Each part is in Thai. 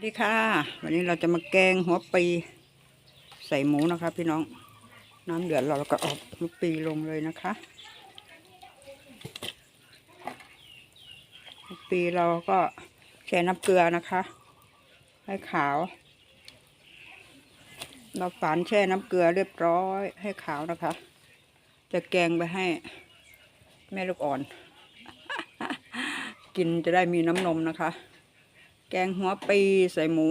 สวัสดีค่ะ วันนี้เราจะมาแกงหัวปีใส่หมูนะคะ พี่น้องน้ำเดือดเราก็เอาหัวปีลงเลยนะคะหัวปีเราก็แช่น้ำเกลือนะคะ ให้ขาว เราฝานแช่น้ำเกลือเรียบร้อยให้ขาวนะคะ จะแกงไปให้แม่ลูกอ่อน กินจะได้มีน้ำนมนะคะ แกงหัวปีใส่หมู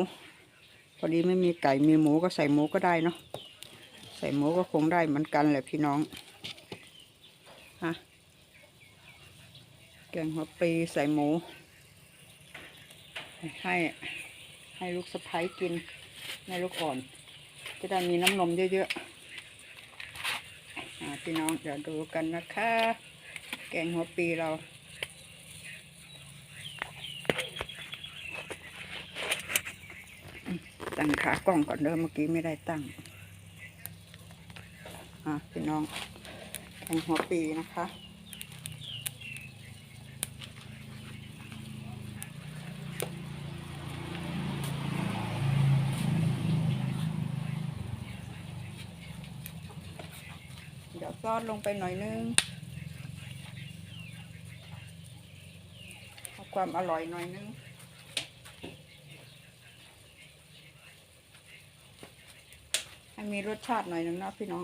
พอดีไม่มีไก่มีหมูก็ใส่หมูก็ได้เนาะใส่หมูก็คงได้เหมือนกันแหละพี่น้องฮะแกงหัวปีใส่หมู ให้ให้ลูกสะพ้ยกินให้ลูกอ่อน จะได้มีน้ำนมเยอะๆอ่าพี่น้องเดี๋ยวดูกันนะคะ แกงหัวปีเรา ตั้งขากล้องก่อนเด้อเมื่อกี้ไม่ได้ตั้งอะพี่น้องแกงหัวปีนะคะเดี๋ยวซอสลงไปหน่อยนึงเอาความอร่อยหน่อยนึง ให้มีรสชาติหน่อยนึงนะพี่น้อง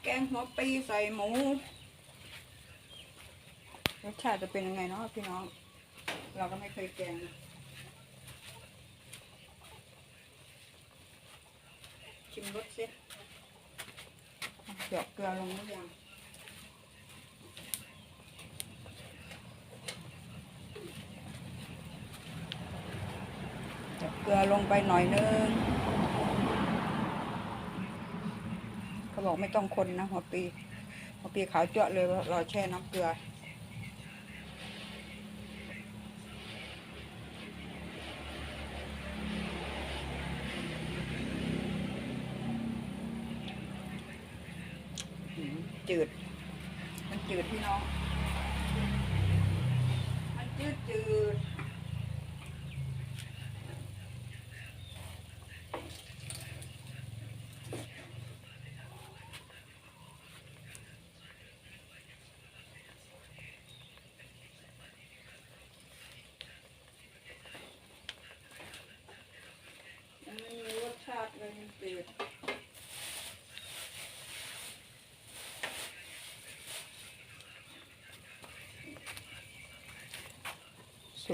แก งหัวปีใส่หมูรสชาติจะเป็นยังไงเนาะพี่น้อง เราก็ไม่เคยแกงนะชิมรสสิหยอกเกลือลงหรือยังหยอกเกลือลงไปหน่อยนึง เขาบอกไม่ต้องคนนะหัวปีหัวปีขาวเจาะเลยเราแช่น้ำเกลือจืด มันจืดพี่น้อง มันจืดจืด มันไม่มีรสชาติเลยมันจืด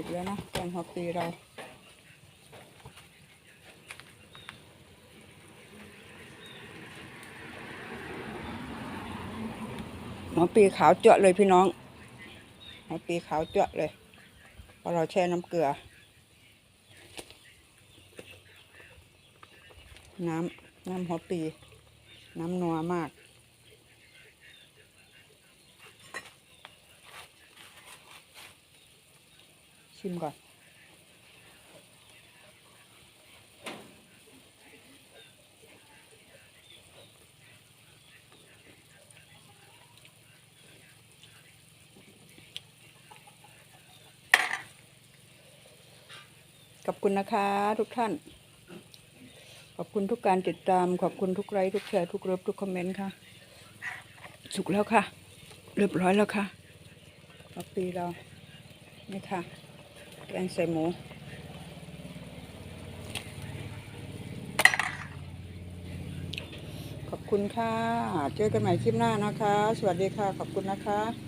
สุกแล้วนะแกงหัวปีเราหัวปีขาวเจาะเลยพี่น้องหัวปีขาวเจาะเลยพราะเราแช่น้ำเกลือ น้ำน้ำหัวปี น้ำนัวมาก ชิมก่อน ขอบคุณนะคะทุกท่าน ขอบคุณทุกการติดตาม ขอบคุณทุกไลค์ทุกแชร์ทุกเลิฟทุกคอมเมนต์ค่ะ สุกแล้วค่ะ เรียบร้อยแล้วค่ะปาปีเรานี่ค่ะ แกงใส่หมูขอบคุณค่ะ เจอกันใหม่คลิปหน้านะคะ สวัสดีค่ะ ขอบคุณนะคะ